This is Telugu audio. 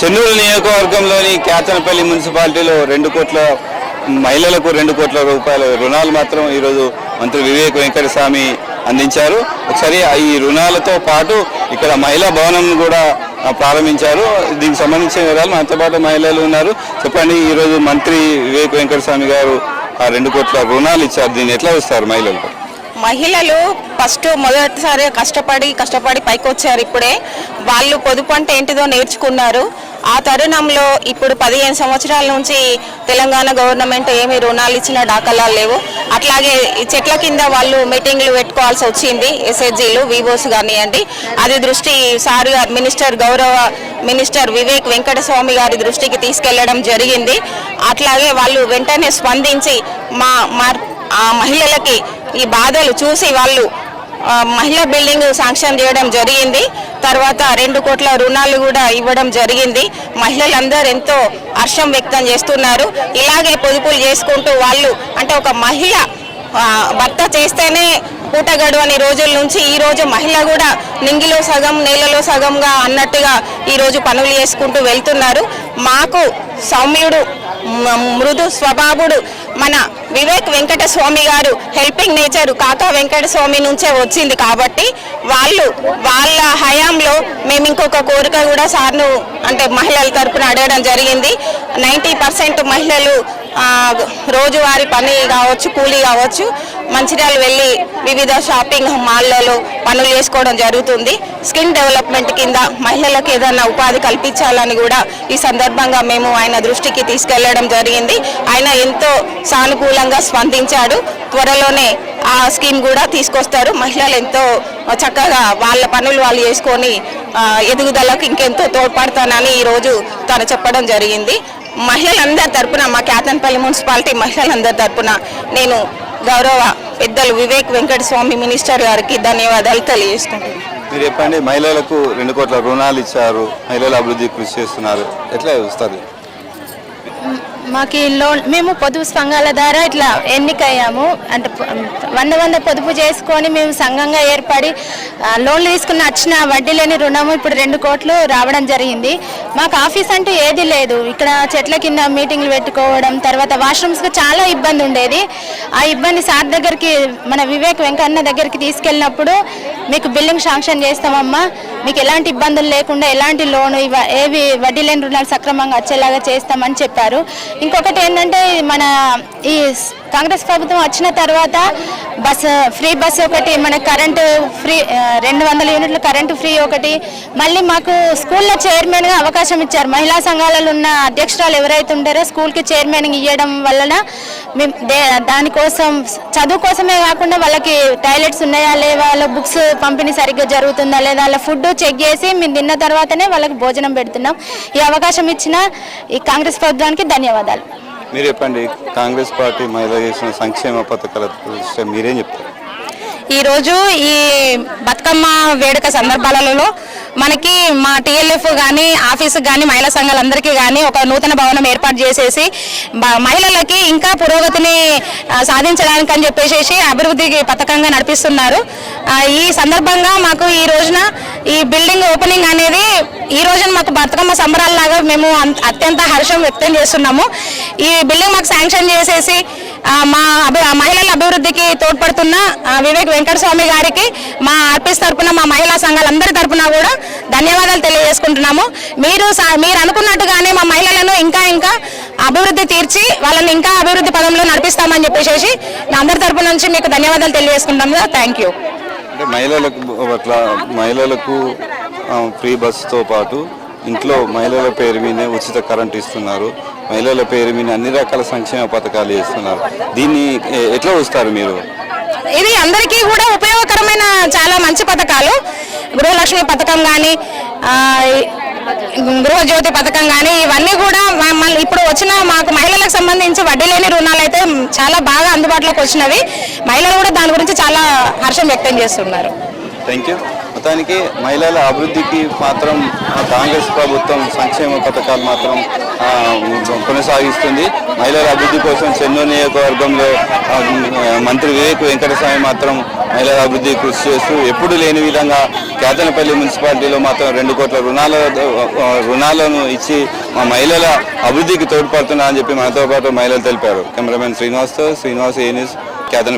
చెన్నూరు నియోజకవర్గంలోని కేతనపల్లి మున్సిపాలిటీలో రెండు కోట్ల మహిళలకు రెండు కోట్ల రూపాయల రుణాలు మాత్రం ఈరోజు మంత్రి వివేక్ వెంకటస్వామి అందించారు. ఒకసారి ఈ రుణాలతో పాటు ఇక్కడ మహిళా భవనం కూడా ప్రారంభించారు. దీనికి సంబంధించిన వివరాలు మనతో పాటు మహిళలు ఉన్నారు. చెప్పండి ఈరోజు మంత్రి వివేక్ వెంకటస్వామి గారు ఆ రెండు కోట్ల రుణాలు ఇచ్చారు. దీన్ని ఎట్లా ఇస్తారు మహిళలకు మహిళలు ఫస్ట్ మొదటిసారి కష్టపడి కష్టపడి పైకి వచ్చారు ఇప్పుడే. వాళ్ళు పొదుపు అంటే ఏంటిదో నేర్చుకున్నారు. ఆ తరుణంలో ఇప్పుడు పదిహేను సంవత్సరాల నుంచి తెలంగాణ గవర్నమెంట్ ఏమి రుణాలు ఇచ్చిన దాఖలాలు లేవు. అట్లాగే ఈ చెట్ల కింద వాళ్ళు మీటింగ్లు పెట్టుకోవాల్సి వచ్చింది ఎస్హెచ్జీలు వివోస్ కానివ్వండి. అది దృష్టి సార్ మినిస్టర్ గౌరవ మినిస్టర్ వివేక్ వెంకటస్వామి గారి దృష్టికి తీసుకెళ్ళడం జరిగింది. అట్లాగే వాళ్ళు వెంటనే స్పందించి మా మా ఆ మహిళలకి ఈ బాధలు చూసి వాళ్ళు మహిళా బిల్డింగ్ శాంక్షన్ చేయడం జరిగింది. తర్వాత రెండు కోట్ల రుణాలు కూడా ఇవ్వడం జరిగింది. మహిళలందరూ ఎంతో హర్షం వ్యక్తం చేస్తున్నారు. ఇలాగే పొదుపులు చేసుకుంటూ వాళ్ళు అంటే ఒక మహిళ భర్త చేస్తేనే పూట గడువని రోజుల నుంచి ఈ రోజు మహిళ కూడా నింగిలో సగం నేలలో సగంగా అన్నట్టుగా ఈరోజు పనులు చేసుకుంటూ వెళ్తున్నారు. మాకు సౌమ్యుడు మ- మృదు స్వభావుడు. మన వివేక్ వెంకట స్వామి గారు హెల్పింగ్ నేచర్ కాకా వెంకట స్వామి నుంచే వచ్చింది కాబట్టి వాళ్ళు వాళ్ళ హయాంలో మేము ఇంకొక కోరిక కూడా సార్ను అంటే మహిళల తరపున అడగడం జరిగింది. నైంటీ పర్సెంట్ మహిళలు రోజువారి పని కావచ్చు కూలీ కావచ్చు మంచిర్యాల వెళ్ళి వివిధ షాపింగ్ మాల్లలో పనులు చేసుకోవడం జరుగుతుంది. స్కిన్ డెవలప్మెంట్ కింద మహిళలకు ఏదైనా ఉపాధి కల్పించాలని కూడా ఈ సందర్భంగా మేము ఆయన దృష్టికి తీసుకెళ్ళడం జరిగింది. ఆయన ఎంతో సానుకూలంగా స్పందించాడు. త్వరలోనే ఆ స్కీమ్ కూడా తీసుకొస్తారు. మహిళలు ఎంతో చక్కగా వాళ్ళ పనులు వాళ్ళు చేసుకొని ఎదుగుదలకు ఇంకెంతో తోడ్పడతానని ఈరోజు తను చెప్పడం జరిగింది. మహిళలందరి తరపున మా కేతన్పల్లి మున్సిపాలిటీ మహిళలందరి తరపున నేను గౌరవ పెద్దలు వివేక్ వెంకట స్వామి మినిస్టర్ గారికి ధన్యవాదాలు తెలియజేసుకుంటున్నాను. మీరు చెప్పండి మహిళలకు రెండు కోట్ల రుణాలు ఇచ్చారు. మహిళల అభివృద్ధి కృషి చేస్తున్నారు. ఎట్లా చూస్తారు మాకు ఈ లోన్ మేము పొదుపు సంఘాల ద్వారా ఇట్లా ఎన్నికయ్యాము. అంటే వంద వంద పొదుపు చేసుకొని మేము సంఘంగా ఏర్పడి లోన్లు తీసుకున్న వచ్చిన వడ్డీ లేని రుణము ఇప్పుడు రెండు కోట్లు రావడం జరిగింది. మాకు ఆఫీస్ అంటూ ఏది లేదు. ఇక్కడ చెట్ల కింద మీటింగ్లు పెట్టుకోవడం తర్వాత వాష్రూమ్స్కి చాలా ఇబ్బంది ఉండేది. ఆ ఇబ్బంది సార్ దగ్గరికి మన వివేక్ వెంకన్న దగ్గరికి తీసుకెళ్ళినప్పుడు మీకు బిల్డింగ్ శాంక్షన్ చేస్తామమ్మా. మీకు ఎలాంటి ఇబ్బందులు లేకుండా ఎలాంటి లోను ఇవ ఏవి వడ్డీ లేని రుణాలు సక్రమంగా వచ్చేలాగా చేస్తామని చెప్పారు. ఇంకొకటి ఏంటంటే మన ఈ కాంగ్రెస్ ప్రభుత్వం వచ్చిన తర్వాత బస్ ఫ్రీ బస్ ఒకటి మన కరెంటు ఫ్రీ రెండు వందల యూనిట్లు కరెంటు ఫ్రీ ఒకటి మళ్ళీ మాకు స్కూల్లో చైర్మన్గా అవకాశం ఇచ్చారు. మహిళా సంఘాలలో ఉన్న అధ్యక్షురాలు ఎవరైతే ఉంటారో స్కూల్కి చైర్మన్ ఇవ్వడం వలన మేము దే- దానికోసం చదువు కోసమే కాకుండా వాళ్ళకి టాయిలెట్స్ ఉన్నాయా లేవా వాళ్ళ బుక్స్ పంపిణీ సరిగ్గా జరుగుతుందా లేదా వాళ్ళ ఫుడ్ చెక్ చేసి మేము తిన్న తర్వాతనే వాళ్ళకి భోజనం పెడుతున్నాం. ఈ అవకాశం ఇచ్చిన ఈ కాంగ్రెస్ ప్రభుత్వానికి ధన్యవాదాలు. మీరు చెప్పండి కాంగ్రెస్ పార్టీ మహిళ చేసిన సంక్షేమ పథకాల మీరేం చెప్తారు? ఈరోజు ఈ బతుకమ్మ వేడుక సందర్భాలలో మనకి మా టీఎల్ఎఫ్ కానీ ఆఫీసు కానీ మహిళా సంఘాలందరికీ కానీ ఒక నూతన భవనం ఏర్పాటు చేసేసి మహిళలకి ఇంకా పురోగతిని సాధించడానికి అని చెప్పేసి అభివృద్ధికి పథకంగా నడిపిస్తున్నారు. ఈ సందర్భంగా మాకు ఈ రోజున ఈ బిల్డింగ్ ఓపెనింగ్ అనేది ఈ రోజున మాకు బతుకమ్మ సంబరాల్లాగా మేము అత్యంత హర్షం వ్యక్తం చేస్తున్నాము. ఈ బిల్డింగ్ మాకు శాంక్షన్ చేసేసి మా అభి మహిళల అభివృద్ధికి తోడ్పడుతున్న వివేక్ వివేక్ వెంకటస్వామి గారికి మా ఆర్పిస్ తరఫున మా మహిళా సంఘాలందరి తరఫున కూడా ధన్యవాదాలు తెలియజేసుకుంటున్నాము. మీరు సా- మీరు అనుకున్నట్టుగానే మా మహిళలను ఇంకా ఇంకా అభివృద్ధి తీర్చి వాళ్ళని ఇంకా అభివృద్ధి పదంలో నడిపిస్తామని చెప్పేసి నా అందరి తరపు నుంచి మీకు ధన్యవాదాలు తెలియజేసుకుంటాము థ్యాంక్ యూ అంటే మహిళలకు అట్లా మహిళలకు ఫ్రీ బస్సుతో పాటు ఇంట్లో మహిళల పేరు మీదే ఉచిత కరెంట్ ఇస్తున్నారు. మహిళల పేరు మీద అన్ని రకాల సంక్షేమ పథకాలు చేస్తున్నారు. దీన్ని ఎట్లా చూస్తారు మీరు? ఇది అందరికీ కూడా ఉపయోగకరమైన చాలా మంచి పథకాలు. గృహలక్ష్మి పథకం కానీ గృహజ్యోతి పథకం కానీ ఇవన్నీ కూడా ఇప్పుడు వచ్చిన మాకు మహిళలకు సంబంధించి వడ్డీ లేని రుణాలు అయితే చాలా బాగా అందుబాటులోకి వచ్చినవి. మహిళలు కూడా దాని గురించి చాలా హర్షం వ్యక్తం చేస్తున్నారు. థ్యాంక్ మొత్తానికి మహిళల అభివృద్ధికి మాత్రం కాంగ్రెస్ ప్రభుత్వం సంక్షేమ పథకాలు మాత్రం కొనసాగిస్తుంది. మహిళల అభివృద్ధి కోసం చెన్నూరు నియోజకవర్గంలో మంత్రి వివేక్ వెంకటస్వామి మాత్రం మహిళల అభివృద్ధి కృషి చేస్తూ ఎప్పుడు లేని విధంగా కేతనపల్లి మున్సిపాలిటీలో మాత్రం రెండు కోట్ల రుణాల రుణాలను ఇచ్చి మా మహిళల అభివృద్ధికి తోడ్పడుతున్నా అని చెప్పి మనతో పాటు మహిళలు తెలిపారు. కెమెరామెన్ శ్రీనివాస్తో శ్రీనివాస్ ఏ న్యూస్ కేతన